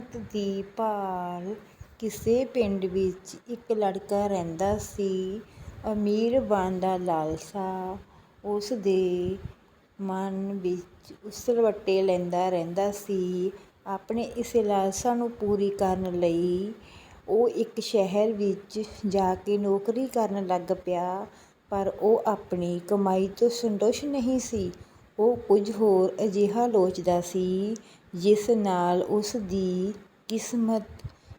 ਕਿਸਮਤ ਦੀ ਭਾਲ ਕਿਸੇ ਪਿੰਡ ਵਿੱਚ ਇੱਕ ਲੜਕਾ ਰਹਿੰਦਾ ਸੀ। ਅਮੀਰ ਬਣਨ ਦਾ ਲਾਲਸਾ ਉਸ ਦੇ ਮਨ ਵਿੱਚ ਉਸਲਵੱਟੇ ਲੈਂਦਾ ਰਹਿੰਦਾ ਸੀ। ਆਪਣੇ ਇਸ ਲਾਲਸਾ ਨੂੰ ਪੂਰੀ ਕਰਨ ਲਈ ਉਹ ਇੱਕ ਸ਼ਹਿਰ ਵਿੱਚ ਜਾ ਕੇ ਨੌਕਰੀ ਕਰਨ ਲੱਗ ਪਿਆ। ਪਰ ਉਹ ਆਪਣੀ ਕਮਾਈ ਤੋਂ ਸੰਤੁਸ਼ਟ ਨਹੀਂ ਸੀ। ਉਹ ਕੁਝ ਹੋਰ ਅਜਿਹਾ ਲੋਚਦਾ ਸੀ ਜਿਸ ਨਾਲ ਉਸ ਦੀ ਕਿਸਮਤ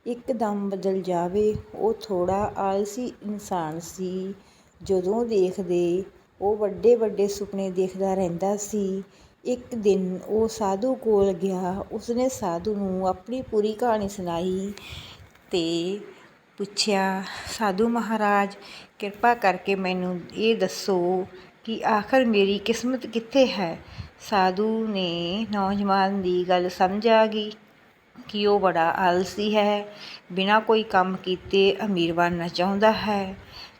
ਇੱਕਦਮ ਬਦਲ ਜਾਵੇ। ਉਹ ਥੋੜ੍ਹਾ ਆਲਸੀ ਇਨਸਾਨ ਸੀ। ਜਦੋਂ ਦੇਖਦੇ ਉਹ ਵੱਡੇ-ਵੱਡੇ ਸੁਪਨੇ ਦੇਖਦਾ ਰਹਿੰਦਾ ਸੀ। ਇੱਕ ਦਿਨ ਉਹ ਸਾਧੂ ਕੋਲ ਗਿਆ। ਉਸਨੇ ਸਾਧੂ ਨੂੰ ਆਪਣੀ ਪੂਰੀ ਕਹਾਣੀ ਸੁਣਾਈ ਅਤੇ ਪੁੱਛਿਆ, "ਸਾਧੂ ਮਹਾਰਾਜ, ਕਿਰਪਾ ਕਰਕੇ ਮੈਨੂੰ ਇਹ ਦੱਸੋ ਕਿ ਆਖ਼ਰ ਮੇਰੀ ਕਿਸਮਤ ਕਿੱਥੇ ਹੈ?" ਸਾਧੂ ਨੇ ਨੌਜਵਾਨ ਦੀ ਗੱਲ ਸਮਝ ਆ ਗਈ ਕਿ ਉਹ ਬੜਾ ਆਲਸੀ ਹੈ, ਬਿਨਾਂ ਕੋਈ ਕੰਮ ਕੀਤੇ ਅਮੀਰ ਬਣਨਾ ਚਾਹੁੰਦਾ ਹੈ।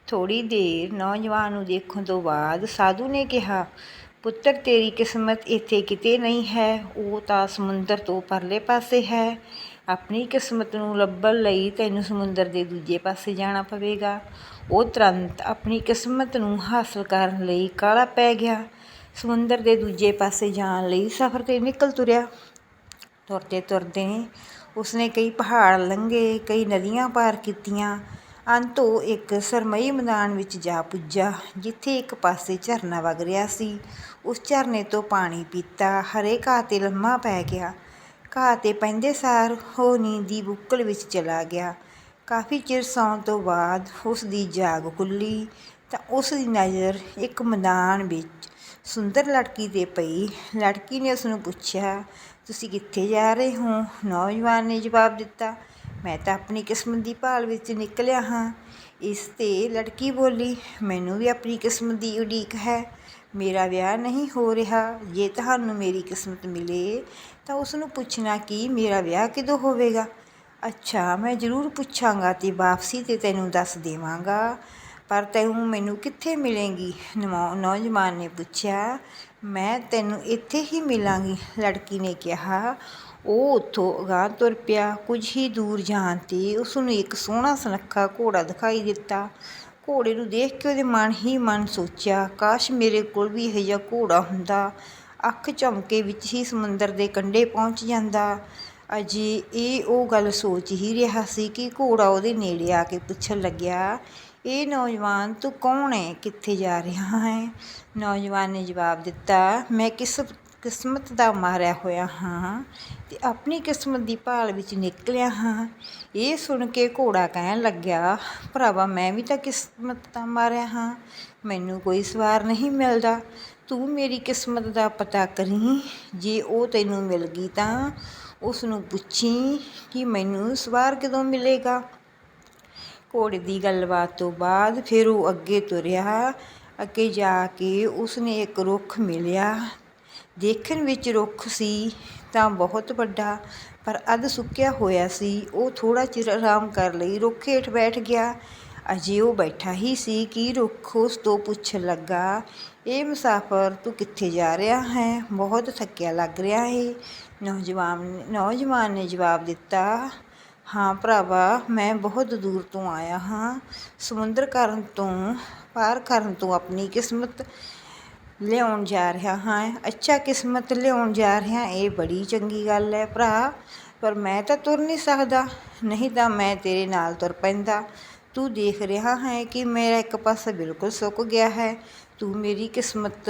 ਥੋੜ੍ਹੀ ਦੇਰ ਨੌਜਵਾਨ ਨੂੰ ਦੇਖਣ ਤੋਂ ਬਾਅਦ ਸਾਧੂ ਨੇ ਕਿਹਾ, "ਪੁੱਤਰ, ਤੇਰੀ ਕਿਸਮਤ ਇੱਥੇ ਕਿਤੇ ਨਹੀਂ ਹੈ, ਉਹ ਤਾਂ ਸਮੁੰਦਰ ਤੋਂ ਪਰਲੇ ਪਾਸੇ ਹੈ। ਆਪਣੀ ਕਿਸਮਤ ਨੂੰ ਲੱਭਣ ਲਈ ਤੈਨੂੰ ਸਮੁੰਦਰ ਦੇ ਦੂਜੇ ਪਾਸੇ ਜਾਣਾ ਪਵੇਗਾ।" ਉਹ ਤੁਰੰਤ ਆਪਣੀ ਕਿਸਮਤ ਨੂੰ ਹਾਸਲ ਕਰਨ ਲਈ ਕਾਲਾ ਪੈ ਗਿਆ। ਸਮੁੰਦਰ ਦੇ ਦੂਜੇ ਪਾਸੇ ਜਾਣ ਲਈ ਸਫ਼ਰ 'ਤੇ ਨਿਕਲ ਤੁਰਿਆ। ਤੁਰਦੇ-ਤੁਰਦੇ ਉਸਨੇ ਕਈ ਪਹਾੜ ਲੰਘੇ, ਕਈ ਨਦੀਆਂ ਪਾਰ ਕੀਤੀਆਂ। ਅੰਤ ਉਹ ਇੱਕ ਸਰਮਈ ਮੈਦਾਨ ਵਿੱਚ ਜਾ ਪੁੱਜਾ, ਜਿੱਥੇ ਇੱਕ ਪਾਸੇ ਝਰਨਾ ਵਗ ਰਿਹਾ ਸੀ। ਉਸ ਝਰਨੇ ਤੋਂ ਪਾਣੀ ਪੀਤਾ, ਹਰੇ ਘਾਹ 'ਤੇ ਲੰਮਾ ਪੈ ਗਿਆ। ਘਾਹ 'ਤੇ ਪੈਂਦੇ ਸਾਰ ਉਹ ਨੀਂਦ ਦੀ ਬੁੱਕਲ ਵਿੱਚ ਚਲਾ ਗਿਆ। ਕਾਫ਼ੀ ਚਿਰ ਸੌਣ ਤੋਂ ਬਾਅਦ ਉਸ ਦੀ ਜਾਗ ਖੁੱਲ੍ਹੀ ਤਾਂ ਉਸ ਦੀ ਨਜ਼ਰ ਇੱਕ ਮੈਦਾਨ ਵਿੱਚ ਸੁੰਦਰ ਲੜਕੀ 'ਤੇ ਪਈ। ਲੜਕੀ ਨੇ ਉਸਨੂੰ ਪੁੱਛਿਆ, "ਤੁਸੀਂ ਕਿੱਥੇ ਜਾ ਰਹੇ ਹੋ?" ਨੌਜਵਾਨ ਨੇ ਜਵਾਬ ਦਿੱਤਾ, "ਮੈਂ ਤਾਂ ਆਪਣੀ ਕਿਸਮਤ ਦੀ ਭਾਲ ਵਿੱਚ ਨਿਕਲਿਆ ਹਾਂ।" ਇਸ 'ਤੇ ਲੜਕੀ ਬੋਲੀ, "ਮੈਨੂੰ ਵੀ ਆਪਣੀ ਕਿਸਮਤ ਦੀ ਉਡੀਕ ਹੈ। ਮੇਰਾ ਵਿਆਹ ਨਹੀਂ ਹੋ ਰਿਹਾ। ਜੇ ਤੁਹਾਨੂੰ ਮੇਰੀ ਕਿਸਮਤ ਮਿਲੇ ਤਾਂ ਉਸਨੂੰ ਪੁੱਛਣਾ ਕਿ ਮੇਰਾ ਵਿਆਹ ਕਿਦੋਂ ਹੋਵੇਗਾ?" "ਅੱਛਾ, ਮੈਂ ਜ਼ਰੂਰ ਪੁੱਛਾਂਗਾ ਤੇ ਵਾਪਸੀ 'ਤੇ ਤੈਨੂੰ ਦੱਸ ਦੇਵਾਂਗਾ। ਪਰ ਤੂੰ ਮੈਨੂੰ ਕਿੱਥੇ ਮਿਲੇਂਗੀ?" ਨੌਜਵਾਨ ਨੇ ਪੁੱਛਿਆ। "ਮੈਂ ਤੈਨੂੰ ਇੱਥੇ ਹੀ ਮਿਲਾਂਗੀ," ਲੜਕੀ ਨੇ ਕਿਹਾ। ਉਹ ਉੱਥੋਂ ਅਗਾਂਹ ਤੁਰ ਪਿਆ। ਕੁਝ ਹੀ ਦੂਰ ਜਾਣ 'ਤੇ ਉਸਨੂੰ ਇੱਕ ਸੋਹਣਾ ਸੁਨੱਖਾ ਘੋੜਾ ਦਿਖਾਈ ਦਿੱਤਾ। ਘੋੜੇ ਨੂੰ ਦੇਖ ਕੇ ਉਹਨੇ ਮਨ ਹੀ ਮਨ ਸੋਚਿਆ, "ਕਾਸ਼ ਮੇਰੇ ਕੋਲ ਵੀ ਇਹੋ ਜਿਹਾ ਘੋੜਾ ਹੁੰਦਾ। ਅੱਖ ਝਮਕੇ ਵਿੱਚ ਹੀ ਸਮੁੰਦਰ ਦੇ ਕੰਢੇ ਪਹੁੰਚ ਜਾਂਦਾ।" ਅਜੇ ਇਹ ਉਹ ਗੱਲ ਸੋਚ ਹੀ ਰਿਹਾ ਸੀ ਕਿ ਘੋੜਾ ਉਹਦੇ ਨੇੜੇ ਆ ਕੇ ਪੁੱਛਣ ਲੱਗਿਆ, ਇਹ ਨੌਜਵਾਨ, ਤੂੰ ਕੌਣ ਹੈ ਕਿੱਥੇ ਜਾ ਰਿਹਾ ਹੈ ਨੌਜਵਾਨ ਨੇ ਜਵਾਬ ਦਿੱਤਾ, "ਮੈਂ ਕਿਸ ਕਿਸਮਤ ਦਾ ਮਾਰਿਆ ਹੋਇਆ ਹਾਂ ਤੇ ਆਪਣੀ ਕਿਸਮਤ ਦੀ ਭਾਲ ਵਿੱਚ ਨਿਕਲਿਆ ਹਾਂ।" ਇਹ ਸੁਣ ਕੇ ਘੋੜਾ ਕਹਿਣ ਲੱਗਿਆ, "ਭਰਾਵਾ, ਮੈਂ ਵੀ ਤਾਂ ਕਿਸਮਤ ਦਾ ਮਾਰਿਆ ਹਾਂ। ਮੈਨੂੰ ਕੋਈ ਸਵਾਰ ਨਹੀਂ ਮਿਲਦਾ। ਤੂੰ ਮੇਰੀ ਕਿਸਮਤ ਦਾ ਪਤਾ ਕਰੀ ਜੇ ਉਹ ਤੈਨੂੰ ਮਿਲ ਗਈ ਤਾਂ ਉਸਨੂੰ ਪੁੱਛੀ ਕਿ ਮੈਨੂੰ ਸਵਾਰ ਕਦੋਂ ਮਿਲੇਗਾ?" ਘੋੜੇ ਦੀ ਗੱਲਬਾਤ ਤੋਂ ਬਾਅਦ ਫਿਰ ਉਹ ਅੱਗੇ ਤੁਰਿਆ। ਅੱਗੇ ਜਾ ਕੇ ਉਸਨੇ ਇੱਕ ਰੁੱਖ ਮਿਲਿਆ। ਦੇਖਣ ਵਿੱਚ ਰੁੱਖ ਸੀ ਤਾਂ ਬਹੁਤ ਵੱਡਾ, ਪਰ ਅੱਧ ਸੁੱਕਿਆ ਹੋਇਆ ਸੀ। ਉਹ ਥੋੜ੍ਹਾ ਚਿਰ ਆਰਾਮ ਕਰ ਲਈ ਰੁੱਖ ਹੇਠ ਬੈਠ ਗਿਆ। ਅਜੇ ਉਹ ਬੈਠਾ ਹੀ ਸੀ ਕਿ ਰੁੱਖ ਉਸ ਤੋਂ ਪੁੱਛਣ ਲੱਗਾ, ਇਹ ਮੁਸਾਫ਼ਰ, ਤੂੰ ਕਿੱਥੇ ਜਾ ਰਿਹਾ ਹੈ ਬਹੁਤ ਥੱਕਿਆ ਲੱਗ ਰਿਹਾ ਹੈ ਨੌਜਵਾਨ ਨੌਜਵਾਨ ਨੇ ਜਵਾਬ ਦਿੱਤਾ, "ਹਾਂ ਭਰਾਵਾ, ਮੈਂ ਬਹੁਤ ਦੂਰ ਤੋਂ ਆਇਆ ਹਾਂ। ਸਮੁੰਦਰ ਕਰਨ ਤੋਂ ਪਾਰ ਕਰਨ ਤੋਂ ਆਪਣੀ ਕਿਸਮਤ ਲਿਆਉਣ ਜਾ ਰਿਹਾ ਹਾਂ।" "ਅੱਛਾ, ਕਿਸਮਤ ਲਿਆਉਣ ਜਾ ਰਿਹਾ ਇਹ ਬੜੀ ਚੰਗੀ ਗੱਲ ਹੈ ਭਰਾ, ਪਰ ਮੈਂ ਤਾਂ ਤੁਰ ਨਹੀਂ ਸਕਦਾ। ਨਹੀਂ ਤਾਂ ਮੈਂ ਤੇਰੇ ਨਾਲ ਤੁਰ ਪੈਂਦਾ। ਤੂੰ ਦੇਖ ਰਿਹਾ ਹੈ ਕਿ ਮੇਰਾ ਇੱਕ ਪਾਸਾ ਬਿਲਕੁਲ ਸੁੱਕ ਗਿਆ ਹੈ। ਤੂੰ ਮੇਰੀ ਕਿਸਮਤ,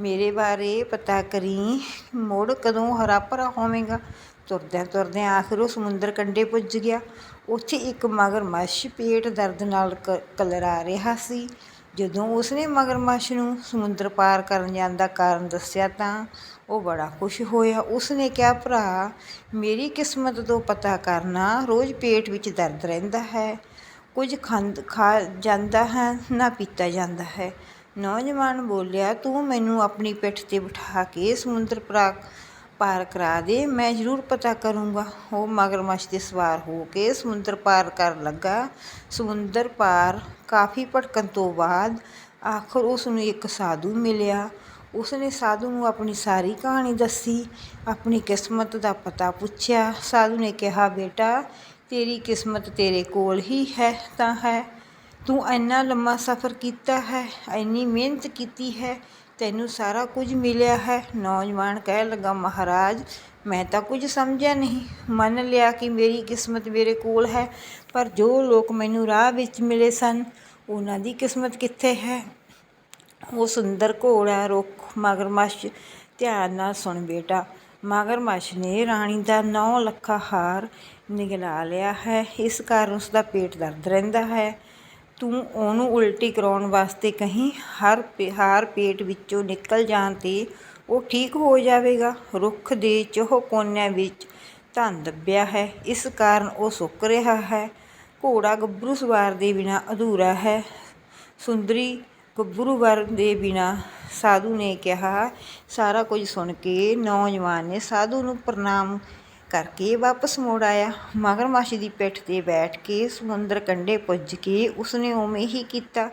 ਮੇਰੇ ਬਾਰੇ ਪਤਾ ਕਰੀਂ। ਮੁੜ ਕਦੋਂ ਹਰਾ-ਭਰਾ ਹੋਵੇਗਾ?" ਤੁਰਦਿਆਂ-ਤੁਰਦਿਆਂ ਆਖ਼ਰ ਉਹ ਸਮੁੰਦਰ ਕੰਢੇ ਪੁੱਜ ਗਿਆ। ਉੱਥੇ ਇੱਕ ਮਗਰਮੱਛ ਪੇਟ ਦਰਦ ਨਾਲ ਕ- ਕਲਰਾ ਰਿਹਾ ਸੀ। ਜਦੋਂ ਉਸਨੇ ਮਗਰਮੱਛ ਨੂੰ ਸਮੁੰਦਰ ਪਾਰ ਕਰਨ ਜਾਣ ਦਾ ਕਾਰਨ ਦੱਸਿਆ ਤਾਂ ਉਹ ਬੜਾ ਖੁਸ਼ ਹੋਇਆ। ਉਸਨੇ ਕਿਹਾ, "ਭਰਾ, ਮੇਰੀ ਕਿਸਮਤ ਤੋਂ ਪਤਾ ਕਰਨਾ, ਰੋਜ਼ ਪੇਟ ਵਿੱਚ ਦਰਦ ਰਹਿੰਦਾ ਹੈ। ਕੁਝ ਖੰਦ ਖਾ ਜਾਂਦਾ ਹੈ, ਨਾ ਪੀਤਾ ਜਾਂਦਾ ਹੈ।" ਨੌਜਵਾਨ ਬੋਲਿਆ, "ਤੂੰ ਮੈਨੂੰ ਆਪਣੀ ਪਿੱਠ 'ਤੇ ਬਿਠਾ ਕੇ ਸਮੁੰਦਰ ਪਾਰ ਕਰਾ ਦੇ, ਮੈਂ ਜ਼ਰੂਰ ਪਤਾ ਕਰੂੰਗਾ।" ਉਹ ਮਗਰਮੱਛ 'ਤੇ ਸਵਾਰ ਹੋ ਕੇ ਸਮੁੰਦਰ ਪਾਰ ਕਰਨ ਲੱਗਾ। ਸਮੁੰਦਰ ਪਾਰ ਕਾਫ਼ੀ ਭਟਕਣ ਤੋਂ ਬਾਅਦ ਆਖ਼ਰ ਉਸਨੂੰ ਇੱਕ ਸਾਧੂ ਮਿਲਿਆ। ਉਸਨੇ ਸਾਧੂ ਨੂੰ ਆਪਣੀ ਸਾਰੀ ਕਹਾਣੀ ਦੱਸੀ ਆਪਣੀ ਕਿਸਮਤ ਦਾ ਪਤਾ ਪੁੱਛਿਆ ਸਾਧੂ ਨੇ ਕਿਹਾ ਬੇਟਾ ਤੇਰੀ ਕਿਸਮਤ ਤੇਰੇ ਕੋਲ ਹੀ ਹੈ ਤਾਂ ਹੈ ਤੂੰ ਇੰਨਾ ਲੰਮਾ ਸਫ਼ਰ ਕੀਤਾ ਹੈ, ਇੰਨੀ ਮਿਹਨਤ ਕੀਤੀ ਹੈ, ਤੈਨੂੰ ਸਾਰਾ ਕੁਝ ਮਿਲਿਆ ਹੈ। ਨੌਜਵਾਨ ਕਹਿਣ ਲੱਗਾ, ਮਹਾਰਾਜ, ਮੈਂ ਤਾਂ ਕੁਝ ਸਮਝਿਆ ਨਹੀਂ। ਮੰਨ ਲਿਆ ਕਿ ਮੇਰੀ ਕਿਸਮਤ ਮੇਰੇ ਕੋਲ ਹੈ, ਪਰ ਜੋ ਲੋਕ ਮੈਨੂੰ ਰਾਹ ਵਿੱਚ ਮਿਲੇ ਸਨ, ਉਹਨਾਂ ਦੀ ਕਿਸਮਤ ਕਿੱਥੇ ਹੈ? ਉਹ ਸੁੰਦਰ ਘੋੜਾ ਰੁੱਖ ਮਗਰਮੱਛ, ਧਿਆਨ ਨਾਲ ਸੁਣ ਬੇਟਾ। ਮਗਰਮੱਛ ਨੇ ਰਾਣੀ ਦਾ ਨੌ ਲੱਖਾ ਹਾਰ ਨਿਗਲਾ ਲਿਆ ਹੈ। ਇਸ ਕਾਰਨ ਉਸ ਦਾ ਪੇਟ ਦਰਦ ਰਹਿੰਦਾ ਹੈ। ਤੂੰ ਉਹਨੂੰ ਉਲਟੀ ਕਰਾਉਣ ਵਾਸਤੇ ਕਹੀਂ, ਹਰ ਪੇ- ਹਾਰ ਪੇਟ ਵਿੱਚੋਂ ਨਿਕਲ ਜਾਣ ਤੇ ਉਹ ਠੀਕ ਹੋ ਜਾਵੇਗਾ। ਰੁੱਖ ਦੇ ਚੋਹ ਕੋਨਿਆਂ ਵਿੱਚ ਧਨ ਦੱਬਿਆ ਹੈ। ਇਸ ਕਾਰਨ ਉਹ ਸੁੱਕ ਰਿਹਾ ਹੈ। ਘੋੜਾ ਗੱਭਰੂ ਸਵਾਰ ਦੇ ਬਿਨਾ ਅਧੂਰਾ ਹੈ। ਸੁੰਦਰੀ ਗੱਭਰੂ ਵਰ ਦੇ ਬਿਨਾ ਸਾਧੂ ਨੇ ਕਿਹਾ, ਸਾਰਾ ਕੁਝ ਸੁਣ ਕੇ ਨੌਜਵਾਨ ਨੇ ਸਾਧੂ ਨੂੰ ਪ੍ਰਣਾਮ ਕਰਕੇ ਵਾਪਸ ਮੁੜ ਆਇਆ। ਮਗਰਮੱਛ ਦੀ ਪਿੱਠ ਤੇ ਬੈਠ ਕੇ ਸਮੁੰਦਰ ਕੰਢੇ ਪੁੱਜ ਕੇ ਉਸਨੇ ਉਵੇਂ ਹੀ ਕੀਤਾ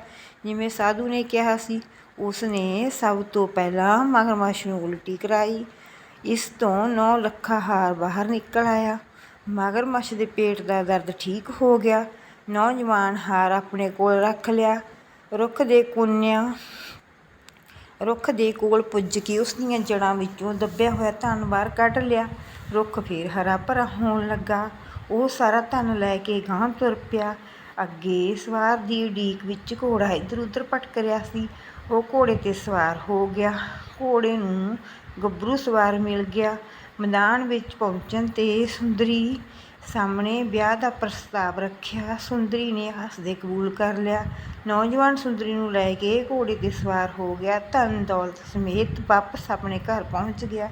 ਜਿਵੇਂ ਸਾਧੂ ਨੇ ਕਿਹਾ ਸੀ। ਉਸਨੇ ਸਭ ਤੋਂ ਪਹਿਲਾਂ ਮਗਰਮੱਛ ਨੂੰ ਉਲਟੀ ਕਰਾਈ। ਇਸ ਤੋਂ ਨੌ ਲੱਖਾ ਹਾਰ ਬਾਹਰ ਨਿਕਲ ਆਇਆ। ਮਗਰਮੱਛ ਦੇ ਪੇਟ ਦਾ ਦਰਦ ਠੀਕ ਹੋ ਗਿਆ। ਨੌਜਵਾਨ ਹਾਰ ਆਪਣੇ ਕੋਲ ਰੱਖ ਲਿਆ। ਰੁੱਖ ਦੇ ਕੁੰਨਿਆਂ ਰੁੱਖ ਦੇ ਕੋਲ ਪੁੱਜ ਕੇ ਉਸ ਦੀਆਂ ਜੜ੍ਹਾਂ ਵਿੱਚੋਂ ਦੱਬਿਆ ਹੋਇਆ ਧਨ ਬਾਹਰ ਕੱਢ ਲਿਆ। ਰੁੱਖ ਫੇਰ ਹਰਾ ਭਰਾ ਹੋਣ ਲੱਗਾ। ਉਹ ਸਾਰਾ ਧਨ ਲੈ ਕੇ ਗਾਂਹ ਤੁਰ ਪਿਆ। ਅੱਗੇ ਸਵਾਰ ਦੀ ਉਡੀਕ ਵਿੱਚ ਘੋੜਾ ਇੱਧਰ ਉੱਧਰ ਭਟਕ ਰਿਹਾ ਸੀ। ਉਹ ਘੋੜੇ ਤੇ ਸਵਾਰ ਹੋ ਗਿਆ। ਘੋੜੇ ਨੂੰ ਗੱਭਰੂ ਸਵਾਰ ਮਿਲ ਗਿਆ। ਮੈਦਾਨ ਵਿੱਚ ਪਹੁੰਚਣ ਤੇ ਸੁੰਦਰੀ ਸਾਹਮਣੇ ਵਿਆਹ ਦਾ ਪ੍ਰਸਤਾਵ ਰੱਖਿਆ, ਸੁੰਦਰੀ ਨੇ ਹੱਸਦੇ ਕਬੂਲ ਕਰ ਲਿਆ। ਨੌਜਵਾਨ ਸੁੰਦਰੀ ਨੂੰ ਲੈ ਕੇ ਘੋੜੇ ਤੇ ਸਵਾਰ ਹੋ ਗਿਆ। ਧਨ ਦੌਲਤ ਸਮੇਤ ਵਾਪਸ ਆਪਣੇ ਘਰ ਪਹੁੰਚ ਗਿਆ।